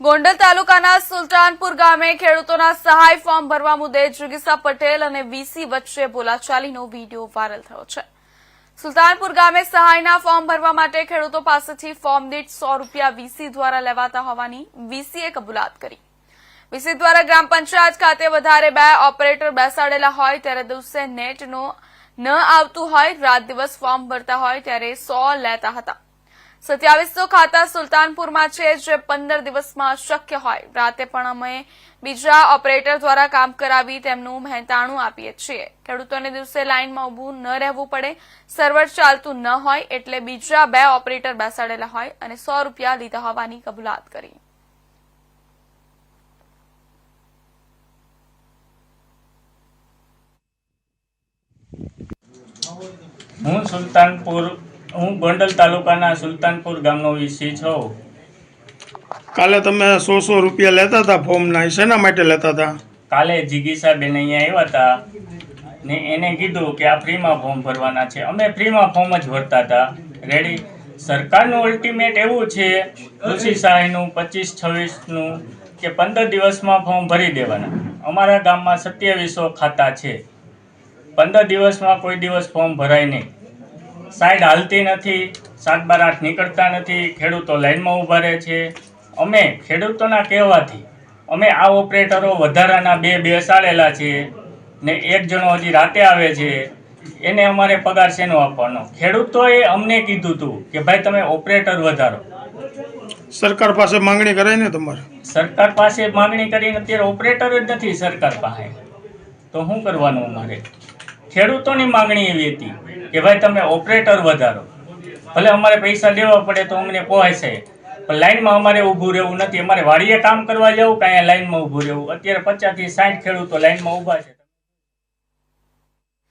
ગોંડલ તાલુકાના સુલતાનપુર ગામે ખેડૂતોના સહાય ફોર્મ ભરવા મુદ્દે જુગીસા પટેલ અને વીસી વચ્ચે બોલાચાલીનો વીડિયો વાયરલ થયો છે. સુલતાનપુર ગામે સહાયના ફોર્મ ભરવા માટે ખેડૂતો પાસેથી ફોર્મ દીઠ સો રૂપિયા વીસી દ્વારા લેવાતા હોવાની વીસીએ કબૂલાત કરી. વીસી દ્વારા ગ્રામ પંચાયત ખાતે વધારે બે ઓપરેટર બેસાડેલા હોય ત્યારે દિવસે નેટનો ન આવતું હોય, રાત દિવસ ફોર્મ ભરતા હોય ત્યારે સો લેતા હતા. સત્યાવીસો ખાતા સુલતાનપુરમાં છે જે પંદર દિવસમાં શક્ય હોય. રાતે પણ અમે બીજા ઓપરેટર દ્વારા કામ કરાવી તેમનું મહેતાણું આપીએ છીએ. ખેડૂતોને દિવસે લાઇનમાં ઊભું ન રહેવું પડે. સર્વર ચાલતું ન હોય એટલે બીજા બે ઓપરેટર બેસાડેલા હોય અને સો રૂપિયા લીધા હોવાની કબૂલાત કરી. હું સુલતાનપુર હું ગોંડલ તાલુકાના સુલતાનપુર ગામનો વીસી છું. કાલે તમે સો સો રૂપિયા લેતા હતા ફોર્મના શેના માટે લેતા હતા? કાલે જીગીસાબેન અહીંયા આવ્યા હતા ને એને કીધું કે આ ફ્રીમાં ફોર્મ ભરવાના છે. અમે ફ્રીમાં ફોર્મ જ ભરતા હતા. રેડી સરકારનું અલ્ટિમેટ એવું છે કૃષિ સહાયનું પચીસ છવ્વીસનું કે પંદર દિવસમાં ફોર્મ ભરી દેવાના. અમારા ગામમાં સત્યાવીસો ખાતા છે. પંદર દિવસમાં કોઈ દિવસ ફોર્મ ભરાય નહીં. સાઈડ હાલતી નથી સાત બાર આઠ નીકળતા નથી ખેડૂતો લાઈનમાં ઊભા રહે છે. અમે ખેડૂતોના કહેવાથી અમે આ ઓપરેટરો વધારાના બે બેસાડેલા છે ને એક જણો હજી રાતે આવે છે એને અમારે પગાર શેનો આપવાનો? ખેડૂતોએ અમને કીધું હતું કે ભાઈ તમે ઓપરેટર વધારો. સરકાર પાસે માંગણી કરાય ને તમારે? સરકાર પાસે માંગણી કરીને અત્યારે ઓપરેટર જ નથી સરકાર પાસે. તો શું કરવાનું અમારે? ખેડૂતોની માંગણી એવી હતી. કે ભાઈ તમે ઓપરેટર વધારો. ભલે અમારે પૈસા દેવા પડે તો અમને પોહાય છે પણ લાઇનમાં અમારે ઊભું રહેવું નથી. અમારે વાડીએ કામ કરવા જવું કાંઈ લાઇનમાં ઊભું રહેવું? અત્યારે પચાસથી સાઠ ખેડૂતો લાઈનમાં ઊભા છે.